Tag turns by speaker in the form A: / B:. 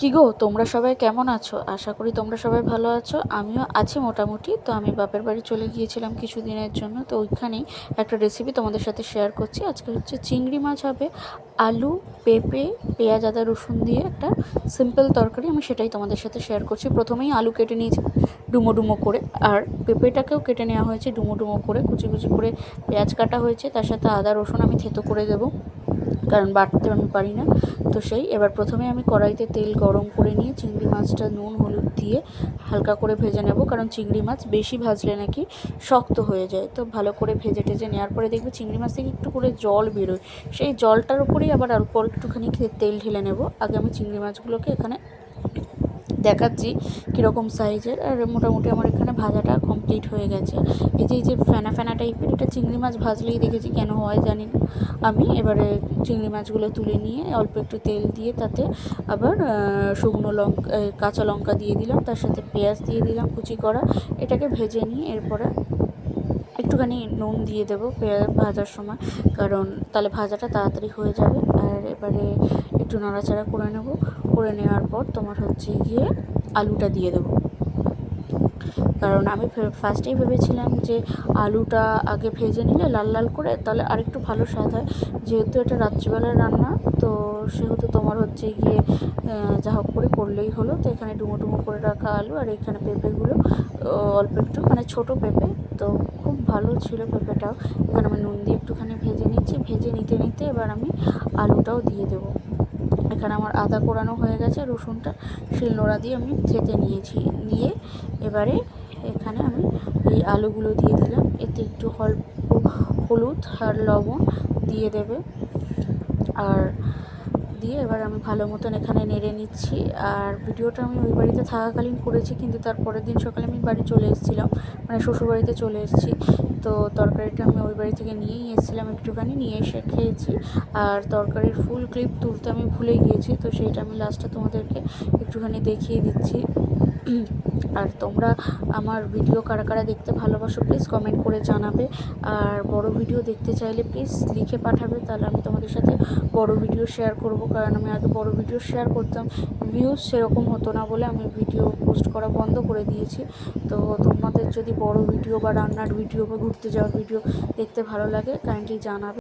A: কি গো, তোমরা সবাই কেমন আছো? আশা করি তোমরা সবাই ভালো আছো। আমিও আছি মোটামুটি। তো আমি বাপের বাড়ি চলে গিয়েছিলাম কিছু দিনের জন্য। তো ওইখানেই একটা রেসিপি তোমাদের সাথে শেয়ার করছি। আজকে হচ্ছে চিংড়ি মাছ হবে আলু, পেঁপে, পেঁয়াজ, আদা, রসুন দিয়ে একটা সিম্পল তরকারি। আমি সেটাই তোমাদের সাথে শেয়ার করছি। প্রথমেই আলু কেটে নিয়েছি ডুমো ডুমো করে। আর পেঁপেটাকেও কেটে নেওয়া হয়েছে ডুমো ডুমো করে। কুচি কুচি করে পেঁয়াজ কাটা হয়েছে। তার সাথে আদা, রসুন আমি থেতো করে দেবো। কারণ বাটতে আমি পারি না। তো সেই, এবার প্রথমে আমি কড়াইতে তেল গরম করে নিয়ে চিংড়ি মাছটা নুন, হলুদ দিয়ে হালকা করে ভেজে নেব, কারণ চিংড়ি মাছ বেশি ভাজলে নাকি শক্ত হয়ে যায়। তো ভালো করে ভেজে টেজে নেওয়ার পরে দেখবে চিংড়ি মাছ থেকে একটু করে জল বেরোয়। সেই জলটার উপরেই আবার অল্প একটুখানি তেল ঢেলে নেব। আগে আমি চিংড়ি মাছগুলোকে এখানে দেখাচ্ছি কীরকম সাইজের আর মোটামুটি আমার এখানে ভাজাটা কমপ্লিট হয়ে গেছে। এই যে এই যে ফেনা ফেনা টাইপের এটা চিংড়ি মাছ ভাজলেই দেখেছি কেন হয় জানি না। আমি এবারে চিংড়ি মাছগুলো তুলে নিয়ে অল্প একটু তেল দিয়ে তাতে আবার শুকনো লঙ্কা কাঁচা লঙ্কা দিয়ে দিলাম। তার সাথে পেঁয়াজ দিয়ে দিলাম কুচি করা। এটাকে ভেজে নিয়ে এরপরে একটুখানি নুন দিয়ে দেবো ভাজার সময়। কারণ তাহলে ভাজাটা তাড়াতাড়ি হয়ে যাবে। আর এবারে একটু নাড়াচাড়া করে নেব। করে নেওয়ার পর তোমার হচ্ছে গিয়ে আলুটা দিয়ে দেবো। কারণ আমি ফার্স্টেই ভেবেছিলাম যে আলুটা আগে ভেজে নিলে লাল লাল করে তাহলে আরেকটু ভালো স্বাদ হয়। যেহেতু এটা রাত্রিবেলার রান্না, তো সেহেতু তোমার হচ্ছে গিয়ে যা হোক করে করলেই হলো। তো এখানে ডুমো ডুমো করে রাখা আলু আর এখানে পেঁপেগুলো অল্প একটু মানে ছোটো পেঁপে। তো খুব ভালো ছিল পেঁপেটাও। এখানে আমি নুন দিয়ে একটুখানি ভেজে নিচ্ছি। ভেজে নিতে নিতে এবার আমি আলুটাও দিয়ে দেবো। এখানে আমার আদা কোরানো হয়ে গেছে, রসুনটা শিলনোড়া দিয়ে আমি থেতে নিয়েছি, নিয়ে এবারে এখানে আমি এই আলুগুলো দিয়ে দিলাম। এতে একটু অল্প হলুদ আর লবণ দিয়ে দেবে। আর দিয়ে এবার আমি ভালো মতন এখানে নেড়ে নিচ্ছি। আর ভিডিওটা আমি ওই বাড়িতে থাকাকালীন করেছি, কিন্তু তার পরের দিন সকালে আমি বাড়ি চলে এসেছিলাম। মানে শ্বশুরবাড়িতে চলে এসেছি। তো তরকারিটা আমি ওই বাড়ি থেকে নিয়েই এসেছিলাম একটুখানি, নিয়ে এসে খেয়েছি। আর তরকারির ফুল ক্লিপ তুলতে আমি ভুলে গিয়েছি, তো সেইটা আমি লাস্টে তোমাদেরকে একটুখানি দেখিয়ে দিচ্ছি। আর তোমরা আমার ভিডিও কারা কারা দেখতে ভালোবাসো প্লিজ কমেন্ট করে জানাবে। আর বড় ভিডিও দেখতে চাইলে প্লিজ লিখে পাঠাবে, তাহলে আমি তোমাদের সাথে বড় ভিডিও শেয়ার করব। কারণ আমি আগে বড় ভিডিও শেয়ার করতাম ভিউজ সেরকম হতো না বলে আমি ভিডিও পোস্ট করা বন্ধ করে দিয়েছি। তো তোমাদের যদি বড় ভিডিও বা রান্নার ভিডিও বা ঘুরতে যাওয়ার ভিডিও দেখতে ভালো লাগে কাইন্ডলি জানাবে।